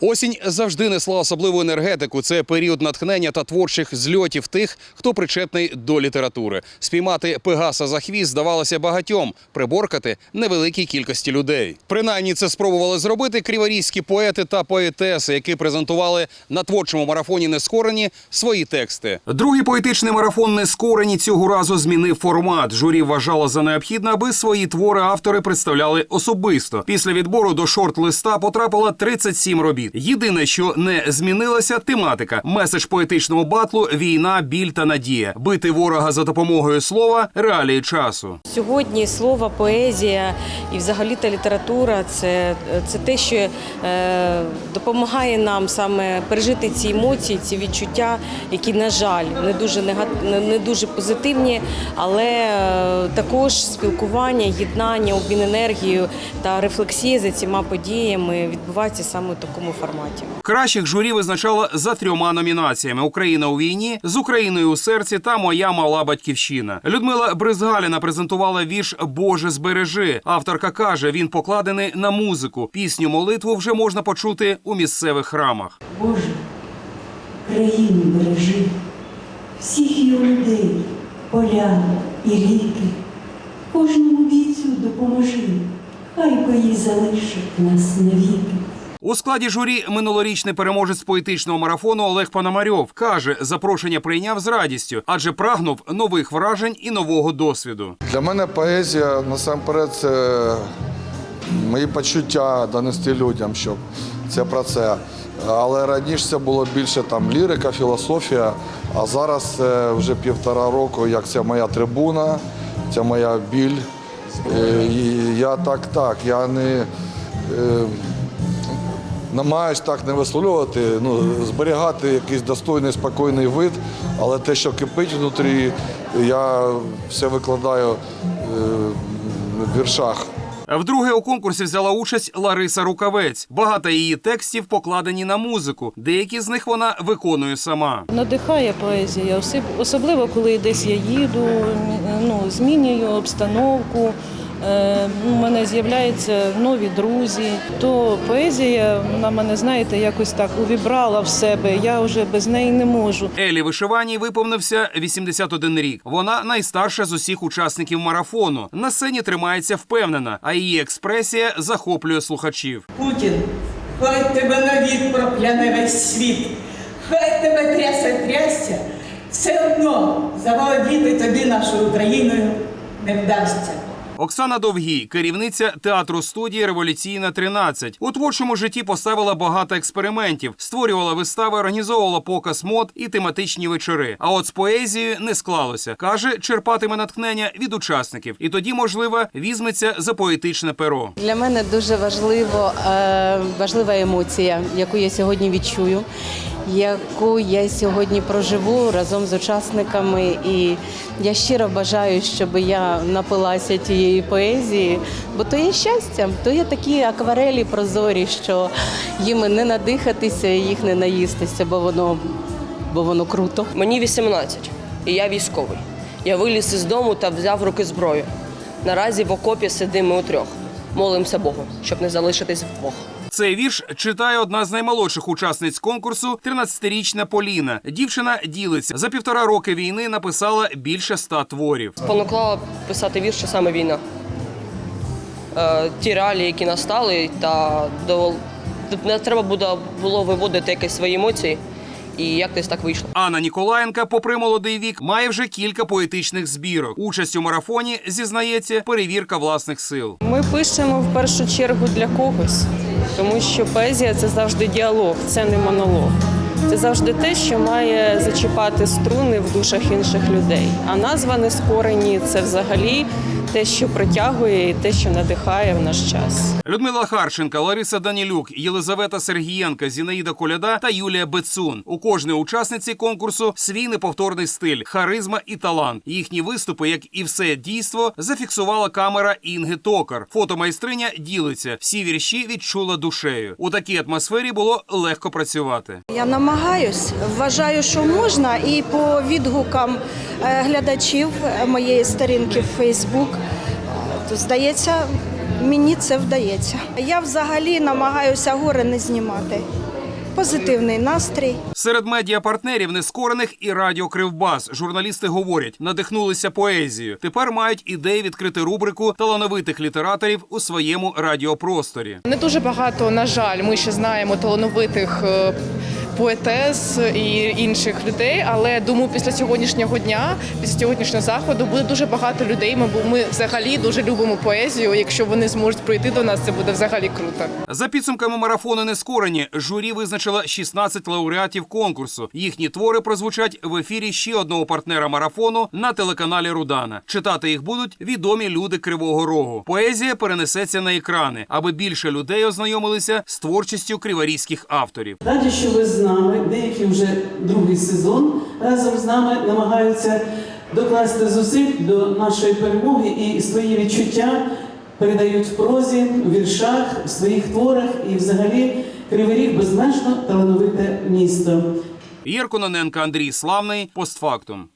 Осінь завжди несла особливу енергетику. Це період натхнення та творчих зльотів тих, хто причетний до літератури. Спіймати Пегаса за хвіст здавалося багатьом, приборкати невеликій кількості людей. Принаймні це спробували зробити криворізькі поети та поетеси, які презентували на творчому марафоні Нескорені свої тексти. Другий поетичний марафон Нескорені цього разу змінив формат. Журі вважало за необхідне, аби свої твори автори представляли особисто. Після відбору до шорт-листа потрапило 37 робіт. Єдине, що не змінилася, тематика. Меседж поетичного батлу війна, біль та надія. Бити ворога за допомогою слова реалії часу. Сьогодні слово, поезія і взагалі та література це, це те, що е, допомагає нам саме пережити ці емоції, ці відчуття, які, на жаль, не дуже нега- не- не дуже позитивні, але е, також спілкування, єднання, обмін енергією та рефлексія за цими подіями відбувається саме в такому форматі. Кращих журі визначало за трьома номінаціями: Україна у війні, з Україною у серці та Моя мала батьківщина. Людмила Бризгаліна презентувала вірш Боже збережи. Авторка каже, він покладений на музику. Пісню молитву вже можна почути у місцевих храмах. Боже, країну бережи, всіх її людей, поля і ріки, кожному бійцю допоможи, хай бої залишать нас навіки. У складі журі минулорічний переможець поетичного марафону Олег Пономарьов каже, запрошення прийняв з радістю, адже прагнув нових вражень і нового досвіду. Для мене поезія насамперед це мої почуття донести людям, щоб це про це. Але раніше це було більше там лірика, філософія. А зараз вже півтора року, як це моя трибуна, це моя біль. Е, І я так, так, я не е, намагаюсь так не висловлювати, ну, зберігати якийсь достойний, спокійний вид, але те, що кипить внутрі, я все викладаю е, в віршах. Вдруге у конкурсі взяла участь Лариса Рукавець. Багато її текстів покладені на музику. Деякі з них вона виконує сама. Надихає поезія, особливо коли десь я їду, ну, змінюю обстановку. Е, У мене з'являються нові друзі, то поезія на мене, знаєте, якось так увібрала в себе. Я вже без неї не можу. Елі Вишиваній виповнився 81 рік. Вона найстарша з усіх учасників марафону. На сцені тримається впевнена, а її експресія захоплює слухачів. Путін, хай тебе навік прокляне весь світ, хай тебе трясе трясся, все одно заволодіти тобі нашою Україною не вдасться. Оксана Довгій, керівниця театру студії Революційна 13. У творчому житті поставила багато експериментів, створювала вистави, організовувала показ мод і тематичні вечори. А от з поезією не склалося. каже, черпатиме натхнення від учасників, і тоді, можливо, візьметься за поетичне перо. Для мене дуже важливо, е, важлива емоція, яку я сьогодні відчую, яку я сьогодні проживу разом з учасниками. І я щиро бажаю, щоб я напилася тієї поезії, бо то є щастя, то є такі акварелі прозорі, що їми не надихатися, і їх не наїстися, бо воно, бо воно круто. Мені 18, і я військовий. Я виліз із дому та взяв руки зброю. Наразі в окопі сидимо ми утрьох. Молимося Богу, щоб не залишитись вдвох. Цей вірш читає одна з наймолодших учасниць конкурсу 13-річна Поліна. Дівчина ділиться за півтора роки війни. Написала більше ста творів. Спонукла писати вірші саме війна. Е, ті реалії, які настали, та не треба було виводити якісь свої емоції, і якось так вийшло. Анна Ніколаєнка, попри молодий вік, має вже кілька поетичних збірок. Участь у марафоні зізнається перевірка власних сил. Ми пишемо в першу чергу для когось, тому що поезія це завжди діалог, це не монолог. Це завжди те, що має зачіпати струни в душах інших людей. А назва нескорені це взагалі те, що притягує і те, що надихає в наш час. Людмила Харченка, Лариса Данілюк, Єлизавета Сергієнка, Зінаїда Коляда та Юлія Бецун. У кожної учасниці конкурсу свій неповторний стиль, харизма і талант. Їхні виступи, як і все дійство, зафіксувала камера Інги Токар. Фотомайстриня ділиться. Всі вірші відчула душею. У такій атмосфері було легко працювати. Я намагаюсь, вважаю, що можна, і по відгукам глядачів е, моєї сторінки в Фейсбук, е, здається, мені це вдається. Я взагалі намагаюся гори не знімати. позитивний настрій. Серед медіапартнерів нескорених і радіо Кривбас журналісти говорять, надихнулися поезією. Тепер мають ідеї відкрити рубрику талановитих літераторів у своєму радіопросторі. Не дуже багато, на жаль, ми ще знаємо талановитих е, поетес і інших людей. Але думаю, після сьогоднішнього дня, після сьогоднішнього заходу, буде дуже багато людей. Ми, бу- ми взагалі дуже любимо поезію. Якщо вони зможуть прийти до нас, це буде взагалі круто. За підсумками марафону нескорені журі визначила 16 лауреатів конкурсу. Їхні твори прозвучать в ефірі ще одного партнера марафону на телеканалі Рудана. Читати їх будуть відомі люди Кривого Рогу. Поезія перенесеться на екрани, аби більше людей ознайомилися з творчістю криворізьких авторів. Раді, що ви з нами, деякі вже другий сезон разом з нами намагаються докласти зусиль до нашої перемоги і свої відчуття передають в прозі, в віршах, в своїх творах і взагалі Кривий Ріг безмежно талановите місто. Єркононенко Андрій Славний постфактум.